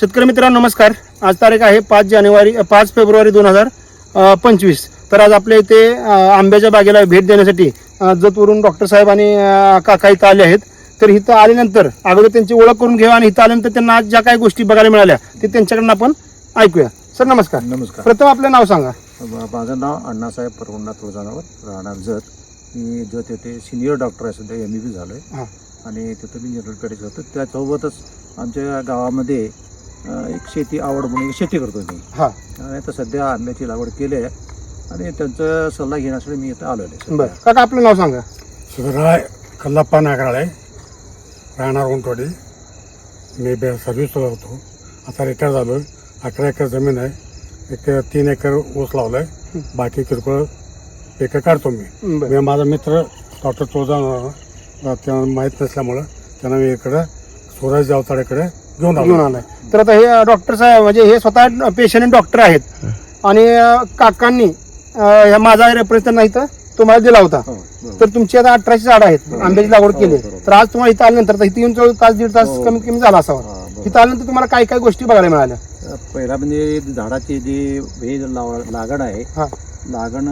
शेतकरी मित्रांनो नमस्कार. आज तारीख आहे पाच जानेवारी पाच फेब्रुवारी दोन हजार पंचवीस. तर आज आपल्या इथे आंब्याच्या बागेला भेट देण्यासाठी जतवरून डॉक्टर साहेब आणि काका इथं आले आहेत. तर इथं आल्यानंतर अगोदर त्यांची ओळख करून घेऊ आणि इथं आल्यानंतर त्यांना आज ज्या काही गोष्टी बघायला मिळाल्या ते त्यांच्याकडनं आपण ऐकूया. सर नमस्कार. नमस्कार. प्रथम आपलं नाव सांगा. माझं नाव अण्णासाहेब परमनाथ तुळजानावर राहणार जत. मी जत येथे सिनियर डॉक्टर आहे सध्या एम बी बी झालो. आहे आणि तिथं मी जनरल प्रॅक्टिस करतो त्यासोबतच आमच्या गावामध्ये एक शेती आवड म्हणून एक शेती करतो मी. हां. आणि आता सध्या आंब्याची लागवड केली आहे. आणि त्यांचा सल्ला घेण्यासाठी मी इथं आलेलो आहे बरं. काका आपलं नाव सांगा. सुधराय कल्लाप्पा नागराळे राहणार उंटवाडी. मी बे सर्व्हिसला होतो. आता रिटायर झालो अकरा एकर जमीन आहे. एक तीन एकर ऊस लावला आहे बाकी किरकोळ पिकं काढतो मी. मी माझा मित्र डॉक्टर तुळजा त्यांना माहीत नसल्यामुळं त्यांना मी इकडं सूरज जावताड्याकडे घेऊन घेऊन आलो आलाय तर आता हे डॉक्टर साहेब म्हणजे हे स्वतः पेशंट डॉक्टर आहेत आणि अं, काकांनी अं, ह्या माझा रेफरन्स त्यांना इथं तुम्हाला दिला होता हो, बरोबर. तर तुमची आता अठराशे झाड आहेत आंब्याची लागवड केली हो. तर आज तुम्हाला इथं आल्यानंतर तर इथे येऊन जवळ तास दीड तास हो. कमीत कमी झाला असावा बरोबर. इथं आल्यानंतर तुम्हाला काय काय गोष्टी बघायला मिळाल्या पहिला म्हणजे झाडाची जी हे लाव लागण आहे हा लागण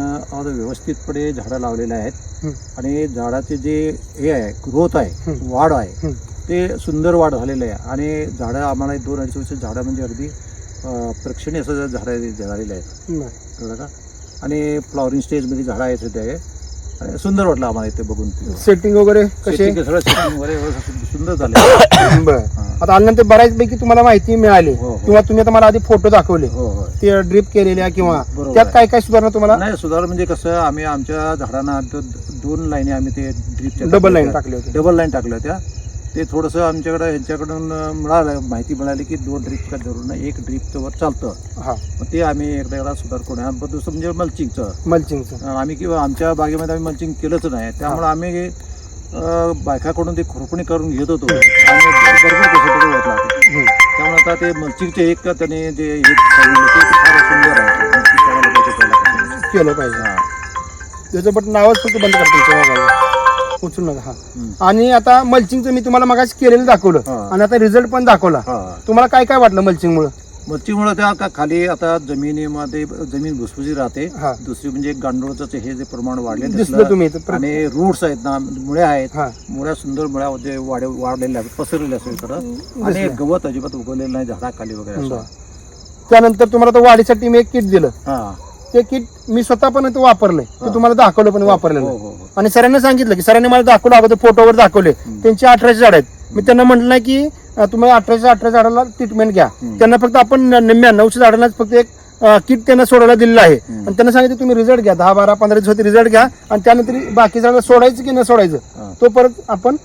व्यवस्थितपणे झाडं लावलेले आहेत हं. आणि झाडाचे जे हे आहे ग्रोथ आहे हं. वाढ आहे हं. ते सुंदर वाढ झालेलं आहे. आणि झाडं आम्हाला दोन अडीच वर्ष झाडं म्हणजे अगदी प्रेक्षणीय असं झाडं झालेले आहेत बरं. कळलं का? आणि फ्लॉवरिंग स्टेजमध्ये झाडं आहेत सध्या हे. आणि सुंदर वाटलं आम्हाला इथे बघून. सेटिंग वगैरे कसे सगळं setting वगैरे सुंदर झाले. बरं. आता आल्यानंतर बऱ्याचपैकी तुम्हाला माहिती मिळाली. हो, हो. किंवा तुम्ही आता मला आधी फोटो दाखवले. हो ते ड्रिप केलेल्या किंवा त्यात आहे. काय काय सुधारणा तुम्हाला? नाही सुधार म्हणजे कसं आम्ही आमच्या झाडांना दोन लाईनी आम्ही ते ड्रीपच्या डबल लाईन टाकले होते डबल लाईन टाकल्या होत्या. ते थोडंसं आमच्याकडे ह्यांच्याकडून मिळालं माहिती मिळाली की दोन ड्रीपच्या जरूर नाही एक ड्रीपचं वर चालतं. हा. मग ते आम्ही एकदा एकदा सुधार करून आणि दुसरं म्हणजे मल्चिंगचं मल्चिंगचं आम्ही किंवा आमच्या बागेमध्ये आम्ही मल्चिंग केलंच नाही. त्यामुळे आम्ही बायकाकडून ते खुरपणी करून घेत होतो. त्यामुळे आता ते मल्चिंगचे एक त्याने जे हे सुंदर आहे. केलं पाहिजे. हा. त्याचं बट नावच फक्त बंद करतो. उचलू नका हा. आणि आता मल्चिंगचं मी तुम्हाला मगाशी केलेलं दाखवलं. आणि आता रिझल्ट पण दाखवला तुम्हाला काय काय वाटलं मल्चिंग मुळे मच्छीमुळे त्या का- खाली आता जमिनीमध्ये जमीन भुसभुशी राहते. दुसरी म्हणजे गांडोळचं हे जे प्रमाण वाढले दिसलं तुम्ही इथं. आणि रूट्स आहेत ना मुळ्या आहेत मुळ्या सुंदर मुळ्या वाढलेल्या आहेत पसरलेल्या असतात इकडं आणि. गवत अजिबात उगवलेलं नाही झाडाखाली वगैरे बरं. असं त्यानंतर तुम्हाला तर वाढीसाठी मी एक किट दिलं हा ते किट मी स्वतः पण ते वापरलंय. ते हा. तुम्हाला दाखवलं पण हो वापरलेलं हो हो आणि सरांनी सांगितलं की सरांनी मला दाखवलं अगोदर फोटोवर दाखवले. त्यांची अठराशे झाड आहेत. मी त्यांना म्हटलं नाही की तुम्ही अठराशे अठरा झाडाला ट्रीटमेंट घ्या. त्यांना फक्त आपण निम्म्या नऊशे झाडांनाच फक्त एक किट त्यांना सोडायला दिलेलं आहे. आणि त्यांना सांगितलं तुम्ही रिझल्ट घ्या. दहा बारा पंधरा दिवसात रिझल्ट घ्या. आणि त्यानंतर बाकी झाडाला सोडायचं की न सोडायचं हा. तो परत आपण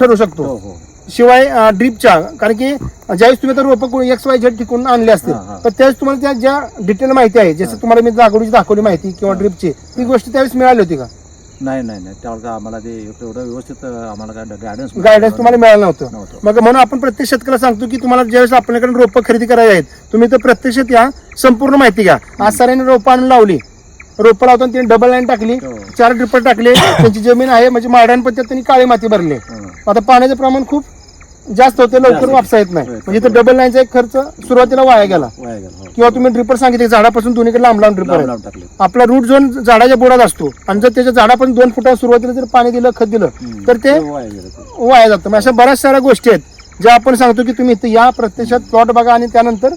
ठरवू शकतो. हो हो. शिवाय ड्रीपच्या कारण की ज्यावेळेस तुम्ही आता रोपं एक्स वाय झेड ठिकून आणले असतील. तर त्यावेळेस तुम्हाला त्या ज्या डिटेल माहिती आहे जसं तुम्हाला मी लागवडीची दाखवली माहिती किंवा ड्रीपची ती गोष्ट त्यावेळेस मिळाली होती का? नाही नाही नाही. त्यावेळेस आम्हाला ते एवढं व्यवस्थित आम्हाला गायडन्स गायडन्स तुम्हाला मिळालं नव्हतं. मग म्हणून आपण प्रत्येक शेतकऱ्याला सांगतो की तुम्हाला ज्यावेळेस आपल्याकडे रोपं खरेदी करायची आहेत तुम्ही तर प्रत्यक्षात या संपूर्ण माहिती घ्या. आज सरांनी रोपं आणून लावली. रोपं लावताना त्यांनी डबल लाईन टाकली हो. चार ड्रिपर टाकले त्यांची जमीन आहे म्हणजे माड्यान त्यांनी काळी माती भरली. हं. आता पाण्याचं प्रमाण खूप जास्त होते लवकर. वापसा येत नाही. म्हणजे तर डबल लाईनचा एक खर्च सुरुवातीला वाया गेला वाया गेलं हो. किंवा तुम्ही ड्रिपर सांगितले झाडापासून दोन्हीकडे लांब लांब ड्रिपर लांब आहे लांब टाकले आपला रूट झोन झाडाच्या बुडात असतो आणि जर त्याच्या झाडापासून दोन फुटा सुरुवातीला जर पाणी दिलं खत दिलं. तर ते वाया गेलं ते. वाया जातं मग अशा बऱ्याच साऱ्या गोष्टी आहेत ज्या आपण सांगतो की तुम्ही इथं या प्रत्यक्षात प्लॉट बघा आणि त्यानंतर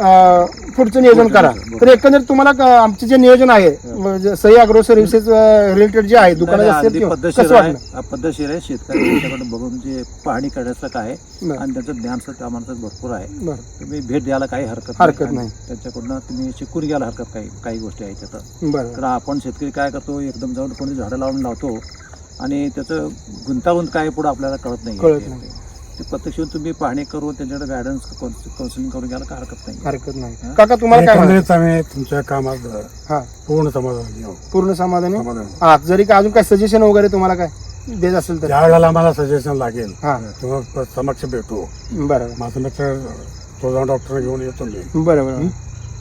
पुढचं नियोजन करा. तर एकंदरीत तुम्हाला आमचे जे नियोजन आहे सही अग्रो सर्व्हिसेस रिलेटेड जे आहे दुकानात असतील किंवा पद्धतशीर आहे पद्धतशीर आहे. त्यांच्याकडे बघून जे पाहणी करण्यासारखं आहे बरं. आणि त्यांचं ज्ञान सुद्धा आम्हाला भरपूर आहे. तुम्ही भेट द्यायला काही हरकत हरकत नाही. त्यांच्याकडनं तुम्ही शिकून घ्यायला हरकत काही काही गोष्टी आहेत त्याचं बरं. तर आपण शेतकरी काय करतो एकदम जाऊन कोणी झाडं लावून लावतो आणि त्याचं गुंतागुंत काय पुढे आपल्याला कळत नाही. ते प्रत्यक्ष तुम्ही पाहणी करून त्यांच्याकडे गायडन्स काउन्सिलिंग करून घ्यायला काय हरकत नाही. हरकत नाही. काका तुम्हाला काय म्हणायचं? एकंदरीत आम्ही तुमच्या कामात हा. पूर्ण समाधान पूर्ण समाधानी? समाधान. हा. जरी का अजून काय सजेशन वगैरे तुम्हाला काय देत असेल तर? ज्या वेळेला आम्हाला सजेशन लागेल हा. तेव्हा समक्ष भेटू. बरं. माझं मित्र तुझा डॉक्टर घेऊन येतो मी. बरं बरं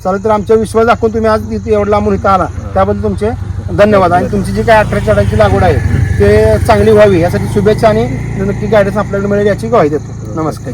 चालेल तर आमचा विश्वास दाखवून तुम्ही आज इथे एवढं लांबून इथं आला त्याबद्दल तुमचे धन्यवाद. आणि तुमची जी काय अठरा चढायची लागवड आहे ते चांगली व्हावी यासाठी शुभेच्छा आणि नक्की गायडन्स आपल्याकडे मिळेल याची ग्वाही देतो. नमस्कार.